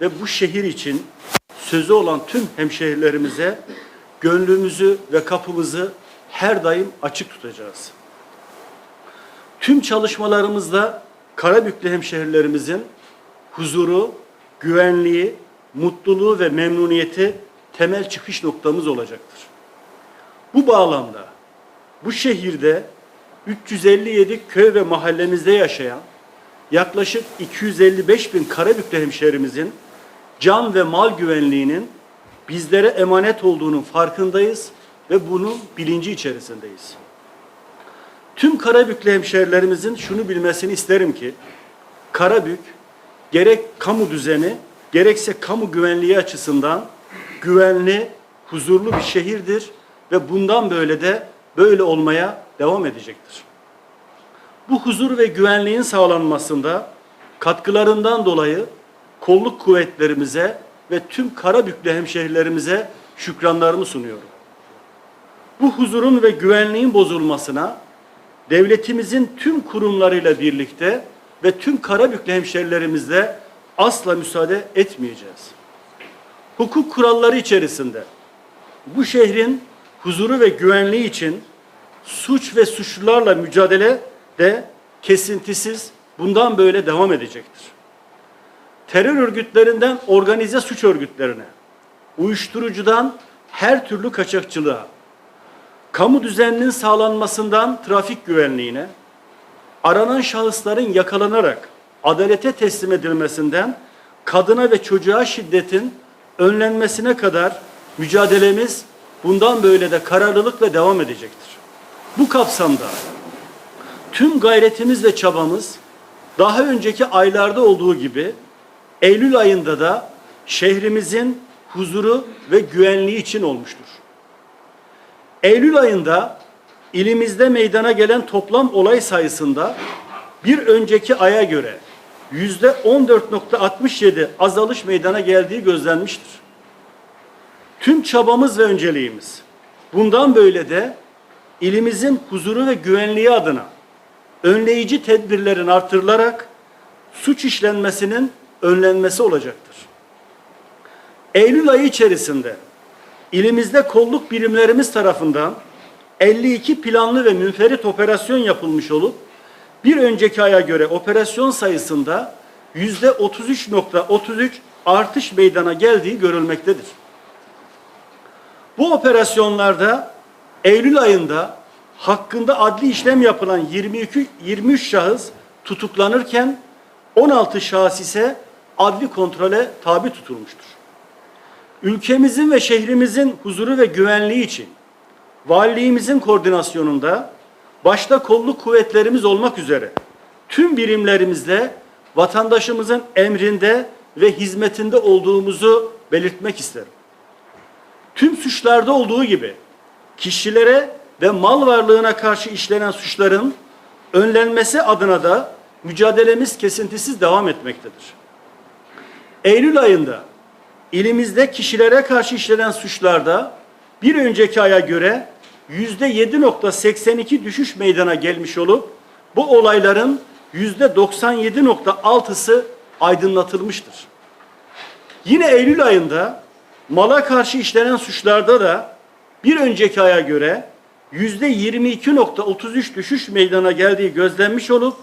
ve bu şehir için sözü olan tüm hemşehrilerimize gönlümüzü ve kapımızı her daim açık tutacağız. Tüm çalışmalarımızda Karabüklü hemşehrilerimizin huzuru, güvenliği, mutluluğu ve memnuniyeti temel çıkış noktamız olacaktır. Bu bağlamda bu şehirde 357 köy ve mahallemizde yaşayan yaklaşık 255 bin Karabüklü hemşehrimizin can ve mal güvenliğinin bizlere emanet olduğunun farkındayız ve bunun bilinci içerisindeyiz. Tüm Karabüklü hemşehrilerimizin şunu bilmesini isterim ki Karabük gerek kamu düzeni gerekse kamu güvenliği açısından güvenli, huzurlu bir şehirdir ve bundan böyle de böyle olmaya devam edecektir. Bu huzur ve güvenliğin sağlanmasında katkılarından dolayı kolluk kuvvetlerimize ve tüm Karabüklü hemşehrilerimize şükranlarımı sunuyorum. Bu huzurun ve güvenliğin bozulmasına devletimizin tüm kurumlarıyla birlikte ve tüm Karabüklü hemşerilerimizle asla müsaade etmeyeceğiz. Hukuk kuralları içerisinde bu şehrin huzuru ve güvenliği için suç ve suçlularla mücadele de kesintisiz bundan böyle devam edecektir. Terör örgütlerinden organize suç örgütlerine, uyuşturucudan her türlü kaçakçılığa, kamu düzeninin sağlanmasından trafik güvenliğine, aranan şahısların yakalanarak adalete teslim edilmesinden kadına ve çocuğa şiddetin önlenmesine kadar mücadelemiz bundan böyle de kararlılıkla devam edecektir. Bu kapsamda tüm gayretimiz ve çabamız daha önceki aylarda olduğu gibi Eylül ayında da şehrimizin huzuru ve güvenliği için olmuştur. Eylül ayında ilimizde meydana gelen toplam olay sayısında bir önceki aya göre yüzde 14.67 azalış meydana geldiği gözlenmiştir. Tüm çabamız ve önceliğimiz bundan böyle de ilimizin huzuru ve güvenliği adına önleyici tedbirlerin artırılarak suç işlenmesinin önlenmesi olacaktır. Eylül ayı içerisinde ilimizde kolluk birimlerimiz tarafından 52 planlı ve münferit operasyon yapılmış olup bir önceki aya göre operasyon sayısında yüzde 33.33 artış meydana geldiği görülmektedir. Bu operasyonlarda Eylül ayında hakkında adli işlem yapılan 22 23 şahıs tutuklanırken 16 şahıs ise adli kontrole tabi tutulmuştur. Ülkemizin ve şehrimizin huzuru ve güvenliği için valiliğimizin koordinasyonunda başta kolluk kuvvetlerimiz olmak üzere tüm birimlerimizde vatandaşımızın emrinde ve hizmetinde olduğumuzu belirtmek isterim. Tüm suçlarda olduğu gibi kişilere ve mal varlığına karşı işlenen suçların önlenmesi adına da mücadelemiz kesintisiz devam etmektedir. Eylül ayında ilimizde kişilere karşı işlenen suçlarda bir önceki aya göre yüzde 7.82 düşüş meydana gelmiş olup bu olayların yüzde 97.6'sı aydınlatılmıştır. Yine Eylül ayında mala karşı işlenen suçlarda da bir önceki aya göre yüzde 22.33 düşüş meydana geldiği gözlenmiş olup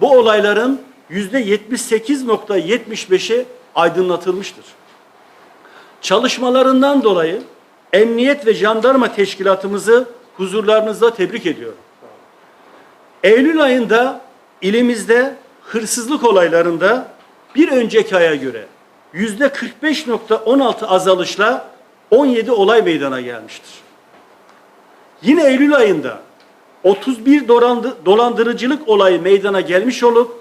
bu olayların yüzde 78.75'i aydınlatılmıştır. Çalışmalarından dolayı Emniyet ve Jandarma Teşkilatımızı huzurlarınızda tebrik ediyorum. Eylül ayında ilimizde hırsızlık olaylarında bir önceki aya göre yüzde 45.16 azalışla 17 olay meydana gelmiştir. Yine Eylül ayında 31 dolandı- dolandırıcılık olayı meydana gelmiş olup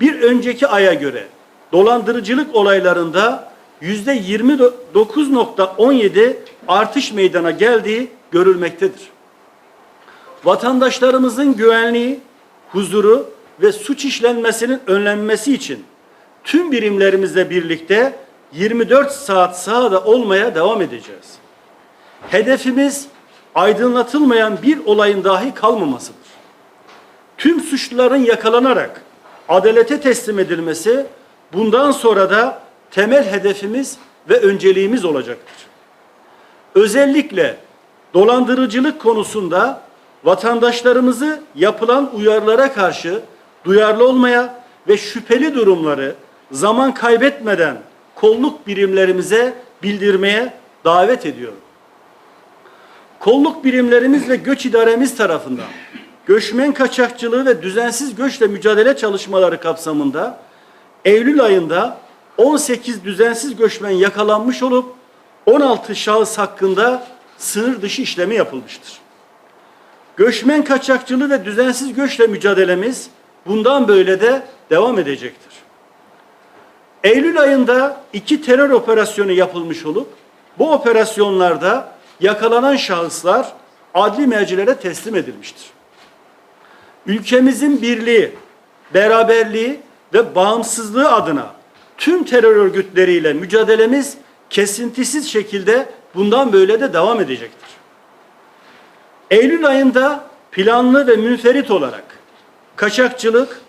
bir önceki aya göre dolandırıcılık olaylarında yüzde 29.17 artış meydana geldiği görülmektedir. Vatandaşlarımızın güvenliği, huzuru ve suç işlenmesinin önlenmesi için tüm birimlerimizle birlikte 24 saat sahada olmaya devam edeceğiz. Hedefimiz aydınlatılmayan bir olayın dahi kalmamasıdır. Tüm suçluların yakalanarak adalete teslim edilmesi, bundan sonra da temel hedefimiz ve önceliğimiz olacaktır. Özellikle dolandırıcılık konusunda vatandaşlarımızı yapılan uyarılara karşı duyarlı olmaya ve şüpheli durumları zaman kaybetmeden kolluk birimlerimize bildirmeye davet ediyorum. Kolluk birimlerimiz ve göç idaremiz tarafından göçmen kaçakçılığı ve düzensiz göçle mücadele çalışmaları kapsamında Eylül ayında 18 düzensiz göçmen yakalanmış olup 16 şahıs hakkında sınır dışı işlemi yapılmıştır. Göçmen kaçakçılığı ve düzensiz göçle mücadelemiz bundan böyle de devam edecektir. Eylül ayında iki terör operasyonu yapılmış olup bu operasyonlarda yakalanan şahıslar adli mercilere teslim edilmiştir. Ülkemizin birliği, beraberliği ve bağımsızlığı adına tüm terör örgütleriyle mücadelemiz kesintisiz şekilde bundan böyle de devam edecektir. Eylül ayında planlı ve münferit olarak kaçakçılık,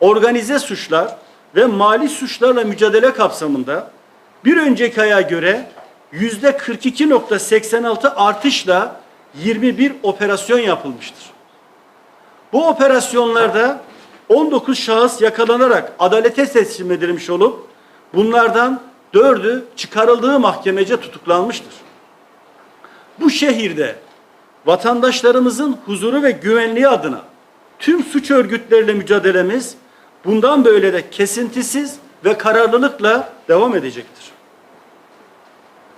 organize suçlar ve mali suçlarla mücadele kapsamında bir önceki aya göre yüzde 42.86 artışla 21 operasyon yapılmıştır. Bu operasyonlarda 19 şahıs yakalanarak adalete teslim edilmiş olup bunlardan dördü çıkarıldığı mahkemece tutuklanmıştır. Bu şehirde vatandaşlarımızın huzuru ve güvenliği adına tüm suç örgütleriyle mücadelemiz bundan böyle de kesintisiz ve kararlılıkla devam edecektir.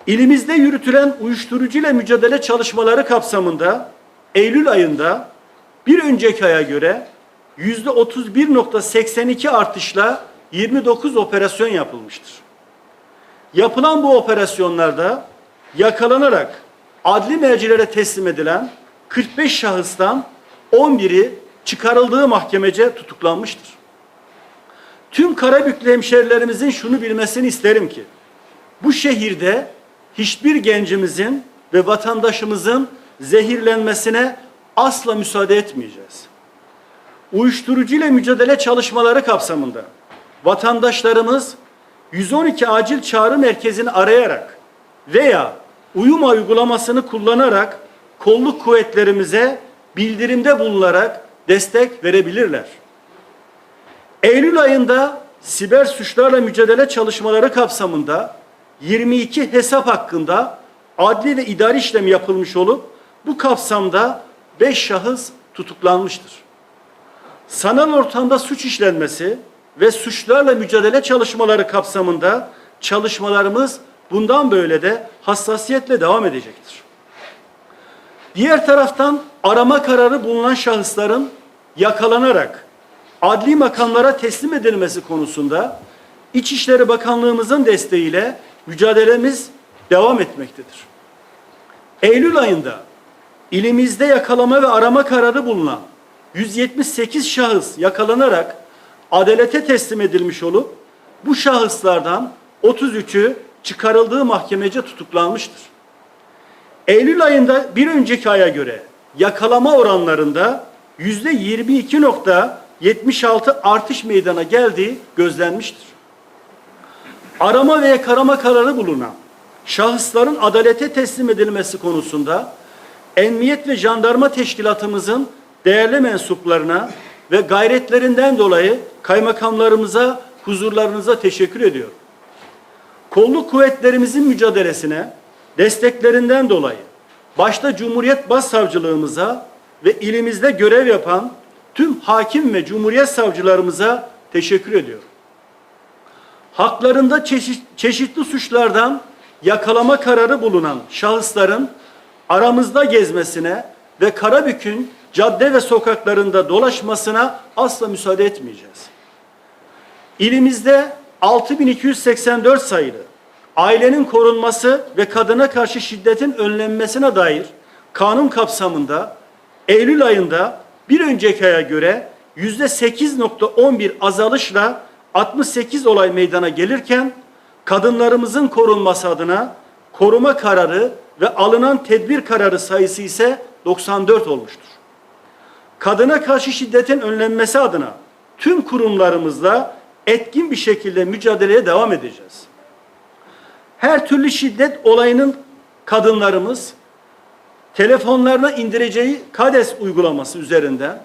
İlimizde yürütülen uyuşturucu ile mücadele çalışmaları kapsamında Eylül ayında bir önceki aya göre yüzde 31.82 artışla 29 operasyon yapılmıştır. Yapılan bu operasyonlarda yakalanarak adli mercilere teslim edilen 45 şahıstan 11'i çıkarıldığı mahkemece tutuklanmıştır. Tüm Karabüklü hemşerilerimizin şunu bilmesini isterim ki bu şehirde hiçbir gencimizin ve vatandaşımızın zehirlenmesine asla müsaade etmeyeceğiz. Uyuşturucu ile mücadele çalışmaları kapsamında vatandaşlarımız 112 acil çağrı merkezini arayarak veya uyuma uygulamasını kullanarak kolluk kuvvetlerimize bildirimde bulunarak destek verebilirler. Eylül ayında siber suçlarla mücadele çalışmaları kapsamında 22 hesap hakkında adli ve idari işlem yapılmış olup bu kapsamda 5 şahıs tutuklanmıştır. Sanal ortamda suç işlenmesi ve suçlarla mücadele çalışmaları kapsamında çalışmalarımız bundan böyle de hassasiyetle devam edecektir. Diğer taraftan arama kararı bulunan şahısların yakalanarak adli makamlara teslim edilmesi konusunda İçişleri Bakanlığımızın desteğiyle mücadelemiz devam etmektedir. Eylül ayında ilimizde yakalama ve arama kararı bulunan 178 şahıs yakalanarak adalete teslim edilmiş olup bu şahıslardan 33'ü çıkarıldığı mahkemece tutuklanmıştır. Eylül ayında bir önceki aya göre yakalama oranlarında yüzde 22.76 artış meydana geldiği gözlenmiştir. Arama ve yakalama kararı bulunan şahısların adalete teslim edilmesi konusunda Emniyet ve Jandarma Teşkilatımızın değerli mensuplarına ve gayretlerinden dolayı kaymakamlarımıza, huzurlarınıza teşekkür ediyorum. Kolluk kuvvetlerimizin mücadelesine desteklerinden dolayı başta Cumhuriyet Başsavcılığımıza ve ilimizde görev yapan tüm hakim ve Cumhuriyet savcılarımıza teşekkür ediyorum. Haklarında çeşit, çeşitli suçlardan yakalama kararı bulunan şahısların aramızda gezmesine ve Karabük'ün cadde ve sokaklarında dolaşmasına asla müsaade etmeyeceğiz. İlimizde 6284 sayılı ailenin korunması ve kadına karşı şiddetin önlenmesine dair kanun kapsamında Eylül ayında bir önceki aya göre yüzde 8.11 azalışla 68 olay meydana gelirken kadınlarımızın korunması adına koruma kararı ve alınan tedbir kararı sayısı ise 94 olmuştur. Kadına karşı şiddetin önlenmesi adına tüm kurumlarımızla etkin bir şekilde mücadeleye devam edeceğiz. her türlü şiddet olayının kadınlarımız telefonlarına indireceği KADES uygulaması üzerinden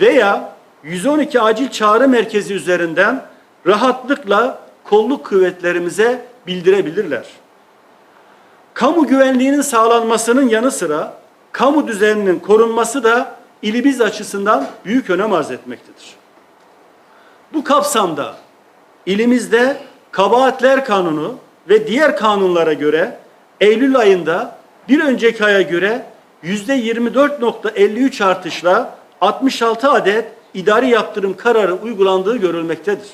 veya 112 acil çağrı merkezi üzerinden rahatlıkla kolluk kuvvetlerimize bildirebilirler. Kamu güvenliğinin sağlanmasının yanı sıra kamu düzeninin korunması da ilimiz açısından büyük önem arz etmektedir. Bu kapsamda ilimizde Kabahatler Kanunu ve diğer kanunlara göre Eylül ayında bir önceki aya göre yüzde 24.53 artışla 66 adet idari yaptırım kararı uygulandığı görülmektedir.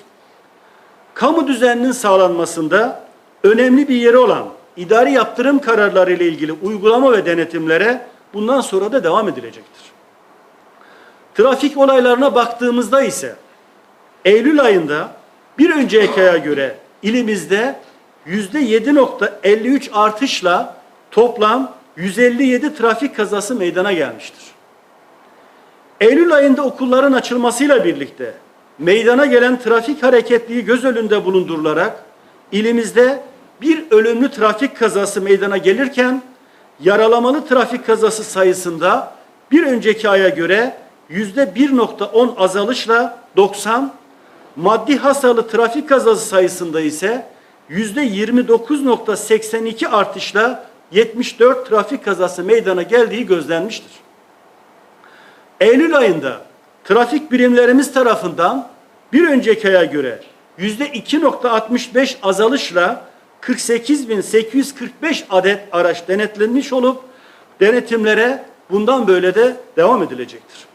Kamu düzeninin sağlanmasında önemli bir yeri olan idari yaptırım kararları ile ilgili uygulama ve denetimlere bundan sonra da devam edilecektir. Trafik olaylarına baktığımızda ise Eylül ayında bir önceki aya göre ilimizde yüzde 7.53 artışla toplam 157 trafik kazası meydana gelmiştir. Eylül ayında okulların açılmasıyla birlikte meydana gelen trafik hareketliği göz önünde bulundurularak ilimizde bir ölümlü trafik kazası meydana gelirken yaralamalı trafik kazası sayısında bir önceki aya göre yüzde 1.10 azalışla 90, maddi hasarlı trafik kazası sayısında ise yüzde 29.82 artışla 74 trafik kazası meydana geldiği gözlenmiştir. Eylül ayında trafik birimlerimiz tarafından bir önceki aya göre yüzde 2.65 azalışla 48.845 adet araç denetlenmiş olup denetimlere bundan böyle de devam edilecektir.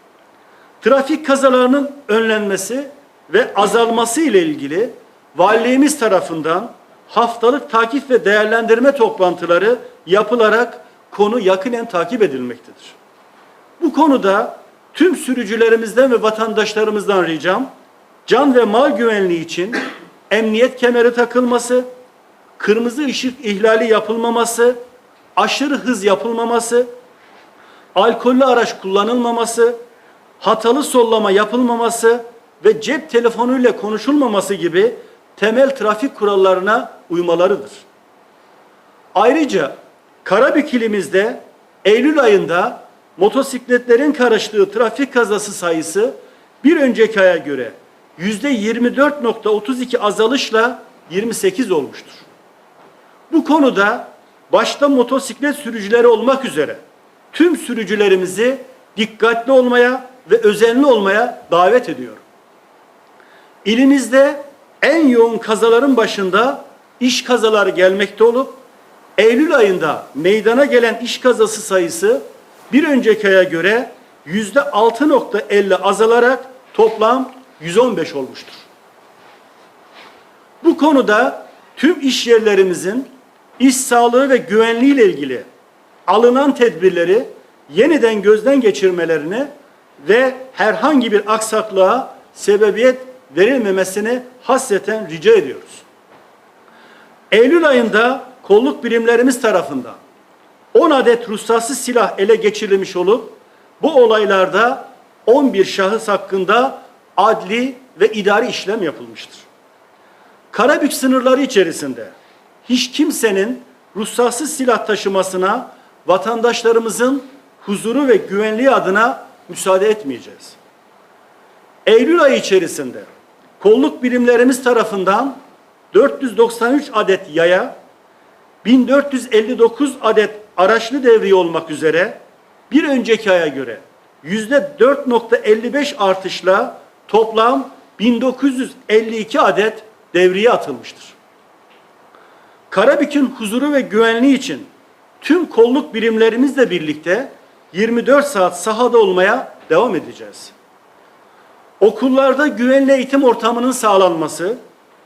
Trafik kazalarının önlenmesi ve azalması ile ilgili valiliğimiz tarafından haftalık takip ve değerlendirme toplantıları yapılarak konu yakinen takip edilmektedir. Bu konuda tüm sürücülerimizden ve vatandaşlarımızdan ricam can ve mal güvenliği için emniyet kemeri takılması, kırmızı ışık ihlali yapılmaması, aşırı hız yapılmaması, alkollü araç kullanılmaması, hatalı sollama yapılmaması ve cep telefonuyla konuşulmaması gibi temel trafik kurallarına uymalarıdır. Ayrıca Karabük ilimizde Eylül ayında motosikletlerin karıştığı trafik kazası sayısı bir önceki aya göre yüzde 24.32 azalışla 28 olmuştur. Bu konuda başta motosiklet sürücüleri olmak üzere tüm sürücülerimizi dikkatli olmaya ve özenli olmaya davet ediyorum. İlimizde en yoğun kazaların başında iş kazaları gelmekte olup Eylül ayında meydana gelen iş kazası sayısı bir önceki aya göre yüzde 6.50 azalarak toplam 115 olmuştur. Bu konuda tüm iş yerlerimizin iş sağlığı ve güvenliği ile ilgili alınan tedbirleri yeniden gözden geçirmelerini ve herhangi bir aksaklığa sebebiyet verilmemesini hasreten rica ediyoruz. Eylül ayında kolluk birimlerimiz tarafından 10 adet ruhsatsız silah ele geçirilmiş olup bu olaylarda 11 şahıs hakkında adli ve idari işlem yapılmıştır. Karabük sınırları içerisinde hiç kimsenin ruhsatsız silah taşımasına vatandaşlarımızın huzuru ve güvenliği adına müsaade etmeyeceğiz. Eylül ayı içerisinde kolluk birimlerimiz tarafından 493 adet yaya, 1459 adet araçlı devriye olmak üzere bir önceki aya göre yüzde 4.55 artışla toplam 1952 adet devriye atılmıştır. Karabük'ün huzuru ve güvenliği için tüm kolluk birimlerimizle birlikte 24 saat sahada olmaya devam edeceğiz. Okullarda güvenli eğitim ortamının sağlanması,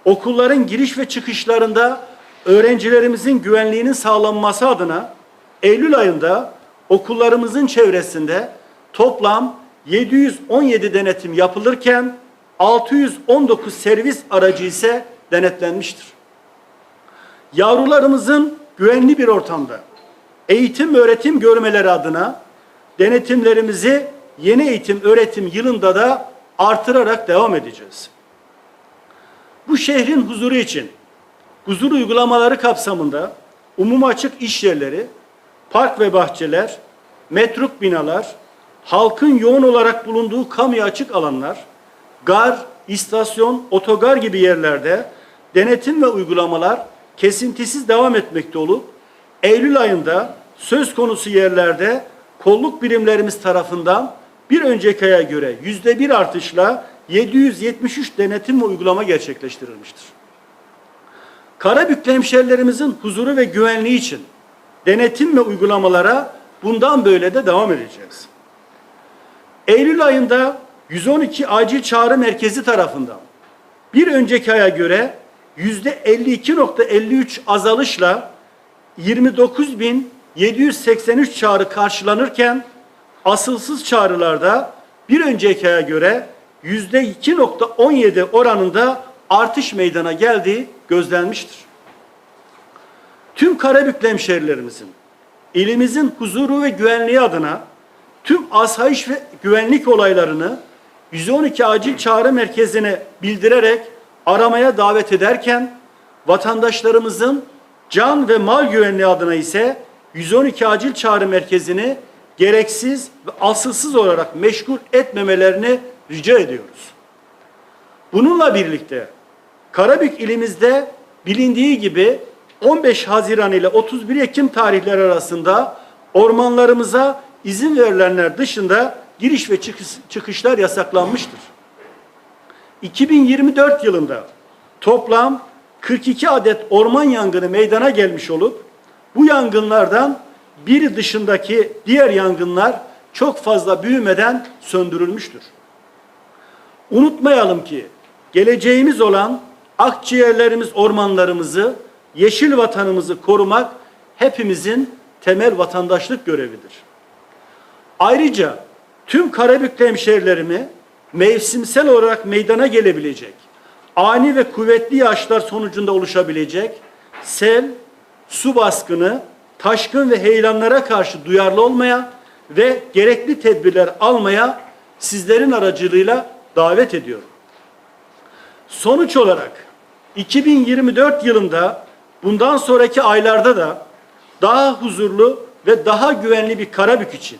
okulların giriş ve çıkışlarında öğrencilerimizin güvenliğinin sağlanması adına Eylül ayında okullarımızın çevresinde toplam 717 denetim yapılırken 619 servis aracı ise denetlenmiştir. Yavrularımızın güvenli bir ortamda eğitim öğretim görmeleri adına denetimlerimizi yeni eğitim öğretim yılında da artırarak devam edeceğiz. Bu şehrin huzuru için huzur uygulamaları kapsamında umum açık iş yerleri, park ve bahçeler, metruk binalar, halkın yoğun olarak bulunduğu kamuya açık alanlar, gar, istasyon, otogar gibi yerlerde denetim ve uygulamalar kesintisiz devam etmekte olup Eylül ayında söz konusu yerlerde kolluk birimlerimiz tarafından bir önceki aya göre yüzde bir artışla 773 denetim ve uygulama gerçekleştirilmiştir. Karabüklü hemşerilerimizin huzuru ve güvenliği için denetim ve uygulamalara bundan böyle de devam edeceğiz. Eylül ayında 112 acil çağrı merkezi tarafından bir önceki aya göre yüzde 52.53 azalışla 29.783 çağrı karşılanırken asılsız çağrılarda bir önceki aya göre yüzde 2.17 oranında artış meydana geldiği gözlenmiştir. Tüm Karabüklü hemşehrilerimizin ilimizin huzuru ve güvenliği adına tüm asayiş ve güvenlik olaylarını 112 acil çağrı merkezine bildirerek aramaya davet ederken vatandaşlarımızın can ve mal güvenliği adına ise 112 acil çağrı merkezini gereksiz ve asılsız olarak meşgul etmemelerini rica ediyoruz. Bununla birlikte Karabük ilimizde bilindiği gibi 15 Haziran ile 31 Ekim tarihleri arasında ormanlarımıza izin verilenler dışında giriş ve çıkış, çıkışlar yasaklanmıştır. 2024 yılında toplam 42 adet orman yangını meydana gelmiş olup bu yangınlardan biri dışındaki diğer yangınlar çok fazla büyümeden söndürülmüştür. Unutmayalım ki geleceğimiz olan akciğerlerimiz ormanlarımızı, yeşil vatanımızı korumak hepimizin temel vatandaşlık görevidir. Ayrıca tüm Karabüklü hemşehrilerimi mevsimsel olarak meydana gelebilecek, ani ve kuvvetli yağışlar sonucunda oluşabilecek sel, su baskını, taşkın ve heyelanlara karşı duyarlı olmaya ve gerekli tedbirler almaya sizlerin aracılığıyla davet ediyorum. Sonuç olarak 2024 yılında bundan sonraki aylarda da daha huzurlu ve daha güvenli bir Karabük için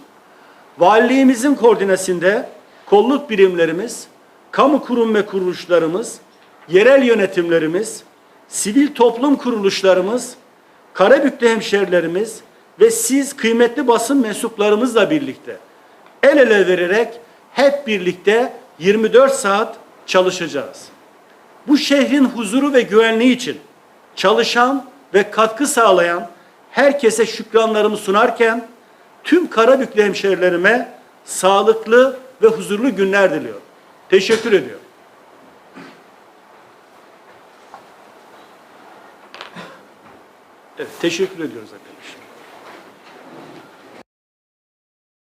valiliğimizin koordinesinde kolluk birimlerimiz, kamu kurum ve kuruluşlarımız, yerel yönetimlerimiz, sivil toplum kuruluşlarımız, Karabüklü hemşerilerimiz ve siz kıymetli basın mensuplarımızla birlikte el ele vererek hep birlikte 24 saat çalışacağız. Bu şehrin huzuru ve güvenliği için çalışan ve katkı sağlayan herkese şükranlarımı sunarken tüm Karabüklü hemşerilerime sağlıklı ve huzurlu günler diliyorum. Teşekkür ediyorum. Evet, teşekkür ediyoruz arkadaşlar.